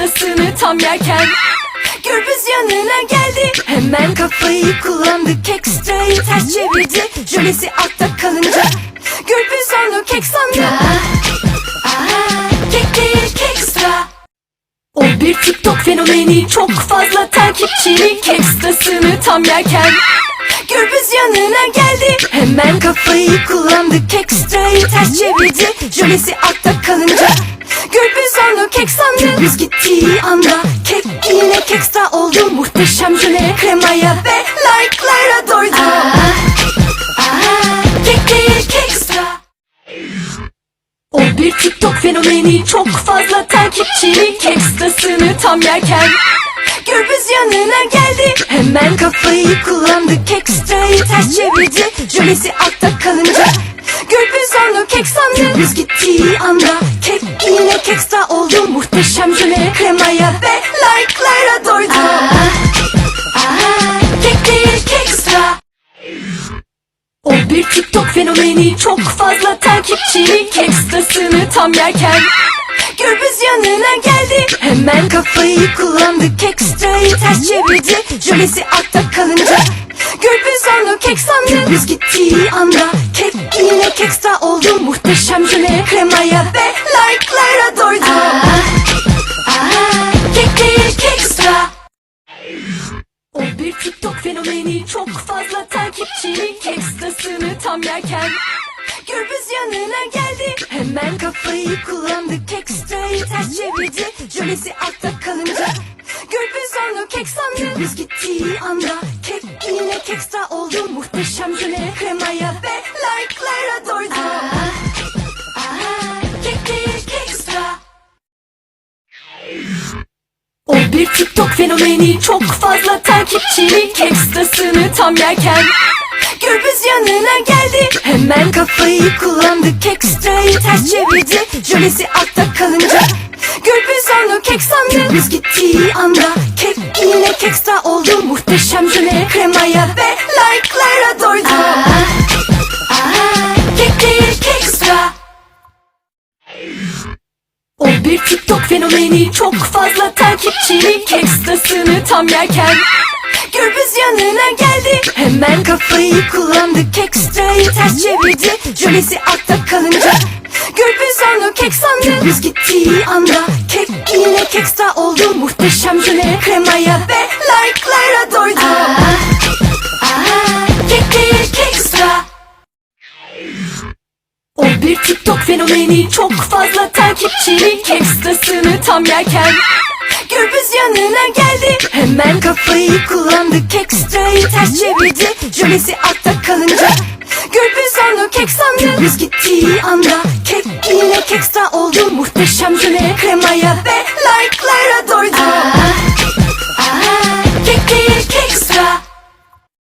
Kekstasını tam yerken Gürbüz yanına geldi Hemen kafayı kullandı Kekstrayı ters çevirdi. Jölesi altta kalınca Gürbüz onu kek sandı Kek değil kekstra o bir TikTok fenomeni. Çok fazla takipçili. Kekstasını tam yerken Gürbüz yanına geldi Hemen kafayı kullandı Kekstrayı ters çevirdi. Jölesi altta onu kek sandı Gürbüz gittiği anda Kek yine kekstra oldu. Muhteşem jöle kremaya ve like'lara doydu. Kek değil kekstra. O bir TikTok fenomeni çok fazla takipçili. Kekstasını tam yerken Gürbüz yanına geldi. Hemen kafayı kullandı. Kekstrayı ters çevirdi. Jölesi altta kalınca Gürbüz onu kek sandı Gürbüz gittiği anda Kek yine kekstra oldu Muhteşem jöle kremaya ve like'lara doydu Kek değil kekstra o bir TikTok fenomeni çok fazla takipçili Kekstasını tam yerken Gürbüz yanına geldi. Hemen kafayı kullandı. Kekstrayı ters çevirdi. Jölesi altta kalınca Gürbüz onu kek sandı Gürbüz gittiği anda Kek yine kekstra oldu. Muhteşem jöle kremaya ve like'lara doydu. Kek değil kekstra. O bir TikTok fenomeni çok fazla takipçili Kekstasını tam yerken Gürbüz yanına geldi. Hemen kafayı kullandı Kekstrayı ters çevirdi. Jölesi altta kalınca Gürbüz onu kek sandı. Gürbüz gittiği anda Kek yine kekstra kremaya ve like'lara doydu Kek değil kekstra o bir TikTok fenomeni. Çok fazla takipçili Kekstasını tam yerken. Gürbüz yanına geldi. Hemen kafayı kullandı. Kekstrayı ters çevirdi. Jölesi altta kalınca. Gürbüz onu kek sandı. Gürbüz gittiği anda Kek yine kekstra oldu. Muhteşem jöle kremaya Fenomeni çok fazla takipçili. Kekstasını tam yerken Gürbüz yanına geldi. Hemen kafayı kullandı. Kekstrayı ters çevirdi. Jölesi altta kalınca Gürbüz onu kek sandı. Gürbüz gittiği anda Kek yine kekstra oldu. Muhteşem jöle kremaya ve like'lara bir TikTok fenomeni. Çok fazla takipçili. Kekstasını tam yerken Gürbüz yanına geldi. Hemen kafayı kullandı Kekstrayı ters çevirdi. Jölesi altta kalınca Gürbüz onu kek sandı. Gürbüz gittiği anda Kek yine kekstra oldu. Muhteşem jöle kremaya ve like'lara